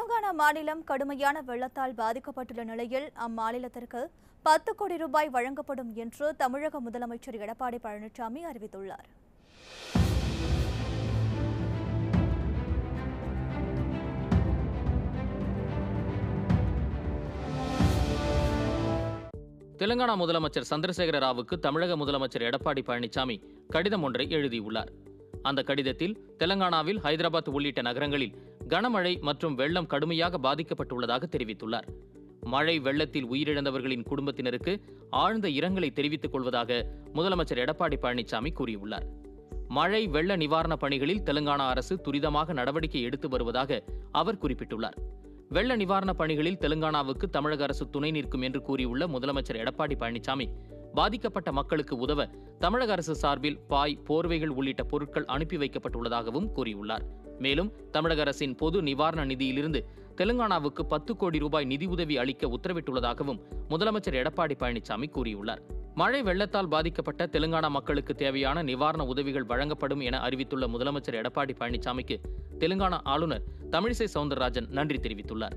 தெலுங்கானா மாநிலம் கடுமையான வெள்ளத்தால் பாதிக்கப்பட்டுள்ள நிலையில் அம்மாநிலத்திற்கு பத்து கோடி ரூபாய் வழங்கப்படும் என்று தமிழக முதலமைச்சர் எடப்பாடி பழனிசாமி அறிவித்துள்ளார். தெலுங்கானா முதலமைச்சர் சந்திரசேகர ராவுக்கு தமிழக முதலமைச்சர் எடப்பாடி பழனிசாமி கடிதம் ஒன்றை எழுதியுள்ளார். அந்த கடிதத்தில் தெலங்கானாவில் ஹைதராபாத் உள்ளிட்ட நகரங்களில் கனமழை மற்றும் வெள்ளம் கடுமையாக பாதிக்கப்பட்டுள்ளதாக தெரிவித்துள்ளார். மழை வெள்ளத்தில் உயிரிழந்தவர்களின் குடும்பத்தினருக்கு ஆழ்ந்த இரங்கலை தெரிவித்துக் கொள்வதாக முதலமைச்சர் எடப்பாடி பழனிசாமி கூறியுள்ளார். மழை வெள்ள நிவாரணப் பணிகளில் தெலுங்கானா அரசு துரிதமாக நடவடிக்கை எடுத்து வருவதாக அவர் குறிப்பிட்டுள்ளார். வெள்ள நிவாரணப் பணிகளில் தெலுங்கானாவுக்கு தமிழக அரசு துணை நிற்கும் என்று கூறியுள்ள முதலமைச்சர் எடப்பாடி பழனிசாமி பாதிக்கப்பட்ட மக்களுக்கு உதவ தமிழக அரசு சார்பில் பாய் போர்வைகள் உள்ளிட்ட பொருட்கள் அனுப்பி வைக்கப்பட்டுள்ளதாகவும் கூறியுள்ளார். மேலும் தமிழக அரசின் பொது நிவாரண நிதியிலிருந்து தெலுங்கானாவுக்கு பத்து கோடி ரூபாய் நிதியுதவி அளிக்க உத்தரவிட்டுள்ளதாகவும் முதலமைச்சர் எடப்பாடி பழனிசாமி கூறியுள்ளார். மழை வெள்ளத்தால் பாதிக்கப்பட்ட தெலுங்கானா மக்களுக்கு தேவையான நிவாரண உதவிகள் வழங்கப்படும் என அறிவித்துள்ள முதலமைச்சர் எடப்பாடி பழனிசாமிக்கு தெலுங்கானா ஆளுநர் தமிழிசை சவுந்தரராஜன் நன்றி தெரிவித்துள்ளார்.